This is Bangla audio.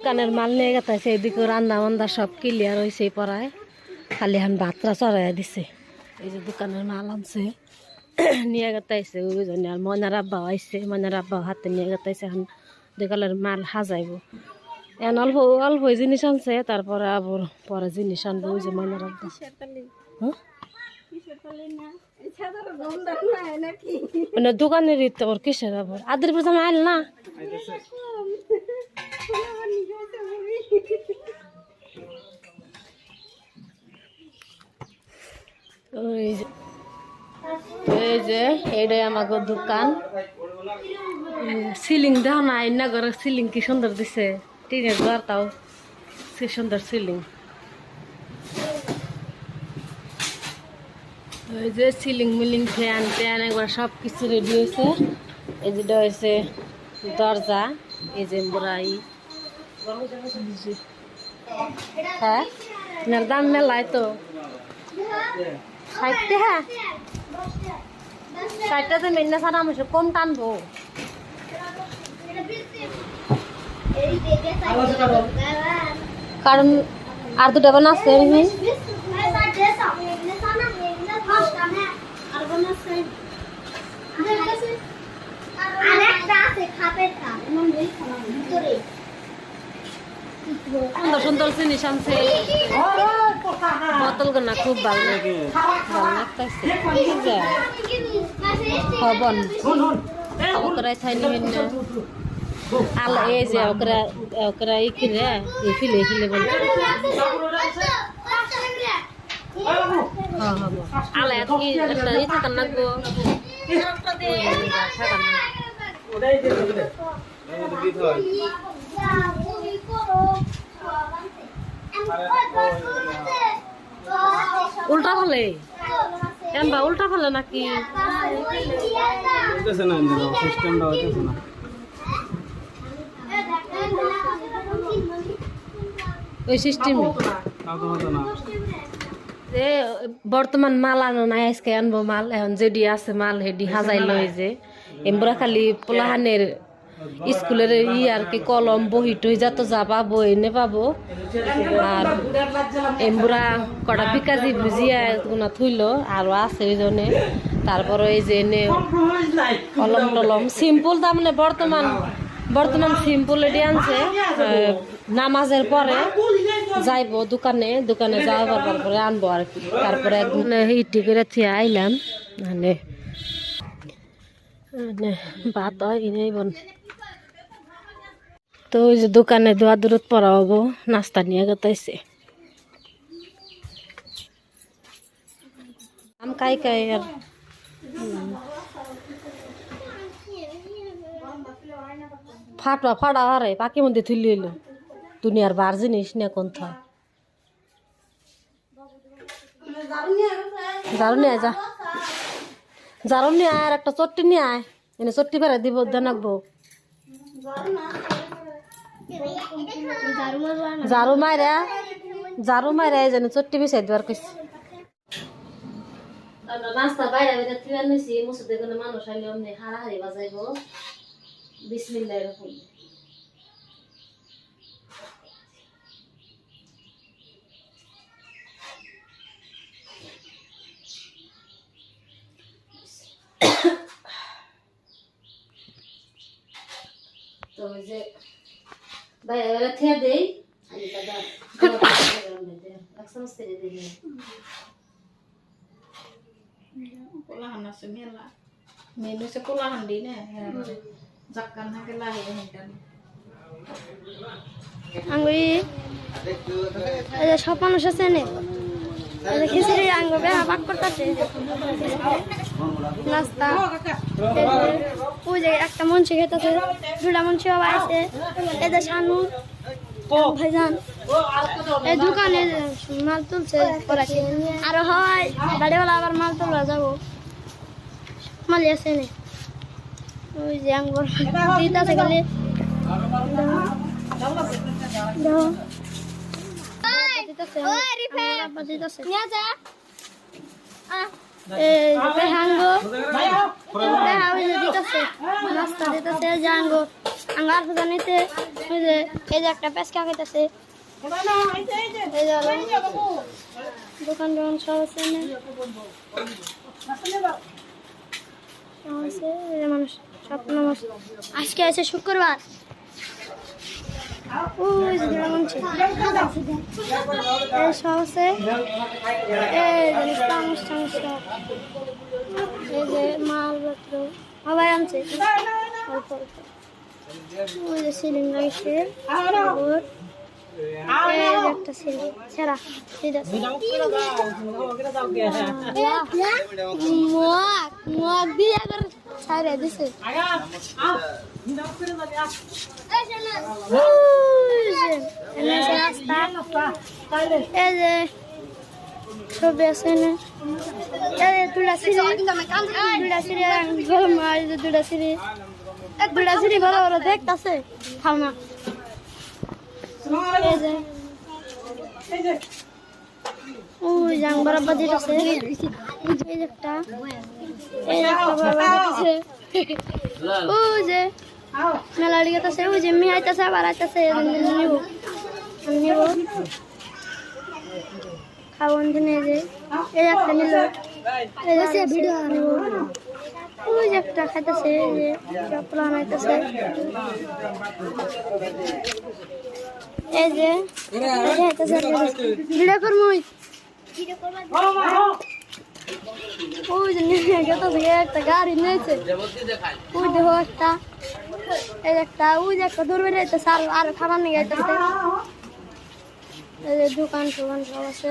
কানের মাল নিয়ে গেছে এদিকে রান্না বান্দা সব ক্লিয়ার হয়েছে পড়ায়। খালি এখন ভাতরা চড়াইয়া দিছে। এই যে দোকানের মাল আনছে নিয়ে গেতাইছে ওই জন্য আর ময়নার আব্বাও আইছে ময়নার আব্বাও হাতে নিয়ে গেতাইছে এখন দোকানের মাল সাজাইব। এখন অল্প অল্প জিনিস আনছে তারপরে আবার পরে জিনিস আনব ওই যে ময়নার আব্বা। দোকানের ইতে ওর কিসের আবার আদের প্রথম আইল না? ওই যে, এই যে দোকান। কি সুন্দর দিছে। টিনের তাও যে ফ্যান সব কিছু রেডি হয়েছে। এই যেটা হয়েছে দরজা, এই যে বুড়াই হ্যাঁ? দাম মেলায় তো। ষাটটা হ্যাঁ ষাটটা তো মেন্না ছাড়া আমি কম টানবো। কারণ আর দুটা বান আছে এমনি সুন্দর সুন্দর জিনিস আনছে। বোতল গোনা খুব ভালো লাগে। ভালো লাগতেছে। হবন ওকরাই থাইনি হেন আল এই যে ওকরা ওকরা ই কিরে এই ফিলে ফিলে বল। হ্যাঁ হব আলে কি একটা ই থাকার লাগবো? থাকার লাগবো উল্টা ফেলে? কেন বা উল্টা ফেলে নাকি? হইতেছে না এমনি সিস্টেমটা হইতেছে না। ওই সিস্টেমে যে বর্তমান মাল আনো নাই আজকে আনব মাল। এখন যেডি আছে মাল হেডি হাজাই লই যে। এমবরা খালি পোলাহানের স্কুলের ই আর কি কলম, বহি টই যত যা পাবো এনে পাবো। আর এমবুরা কটা পিকাজি ভুজিয়া গুনা থইলো, আরও আছে ওই জন্য তারপরে এই যে এনে কলম টলম, সিম্পল তার মানে বর্তমান বর্তমান সিম্পল এটি আনছে নামাজের পরে যাইবো দোকানে দোকানে যাওয়ার তারপরে আনব আর কি। তারপরে একদিন ইটি করে থিয়ে আইলাম মানে ভাত হয় এনেই বন তো ওই যে দোকানে দোয়া দূরত পড়া হব নাস্তা নিয়ে গতাইছে। আম কাই কাই আর ফাটা ফাটা হারে পাকি মধ্যে তুলি এলো দুনিয়ার বার জিনিস নিয়ে কোন থা। ঝাড়ু নিয়ে যা। ঝাড়ু নিয়ে আয় আর একটা চট্টি নিয়ে আয়। এনে চট্টি ফেরা দিব জানাকবো ঝাড়ু মাইরা ঝাড়ু মাইরা এই জানি চট্টি বিছাই দেওয়ার কইছে। রাস্তা বাইরে বাইরে তুই নিছি মুসুদে কোনো মানুষ আইলে অমনি হাড়াহাড়ি বাজাইব। বিসমিল্লাহ রকম তো ওই যে দেই এক চামচ তেলে দিই আঙ্গুরি সব মানুষ আছে নে এই যে খিচুড়ি আঙ্গু বেহা পাক করতেছে। নাস্তা একটা মঞ্চে খেতেছে দুটা মঞ্চে বাবা আছে যে শানু ভাইজান। এই দোকানে মাল তুলছে পড়াছে আর হয় বাড়িওয়ালা আবার মাল তোলা যাব। মালি আছে নে ওই যে আঙ্গুর দিতেছে খালি। দাও। দিতেছে। দিতেছে। এই পেহাঙ্গো পেহা ওই যে দিতেছে নাস্তা দিতেছে জাঙ্গো। আঙ্গার এই যে একটা পেঁচকা খাইতেছে। এই দোকান সব আছে মানুষ সব মানুষ। আজকে আছে শুক্রবার। মানুষ এই যে মালপত্র সবাই আনছে অল্প অল্প ওই যে সিলিং লাগাইছে তারপর এই যে একটা ছেঁড়া আছে মগ মগ দিয়ে আবার দিছে আছে ছবি আছে যে দুটা সিঁড়ি দুটা সিঁড়ি গরম দুটা সিঁড়ি দুটা সিঁড়ি বড় বড় দেখতেছে খাও না এই যে ওই যে বরাবর এই যে একটা এই একটা বরাবর দিতেছে ওই যে। মেলা দিতেছে ওই যে মেয়ে আইতেছে আবার আইতেছে নিব নিব খাওয়ান দিনে যে এই একটা নিল। এই যে সে ভিডিও নিব ওই যে একটা খাইতেছে, এই যে চপলা আনাইতেছে। এই যে যে খাইতেছে। ভিডিও করব ওই। যে নিয়ে গেছে একটা গাড়ি নিয়েছে। ওই দেখো একটা। এই একটা, ওই যে একটা দূর বেরিয়েছে আর খাবার নিয়ে যাইতেছে এই যে দোকান টোকান সব আছে।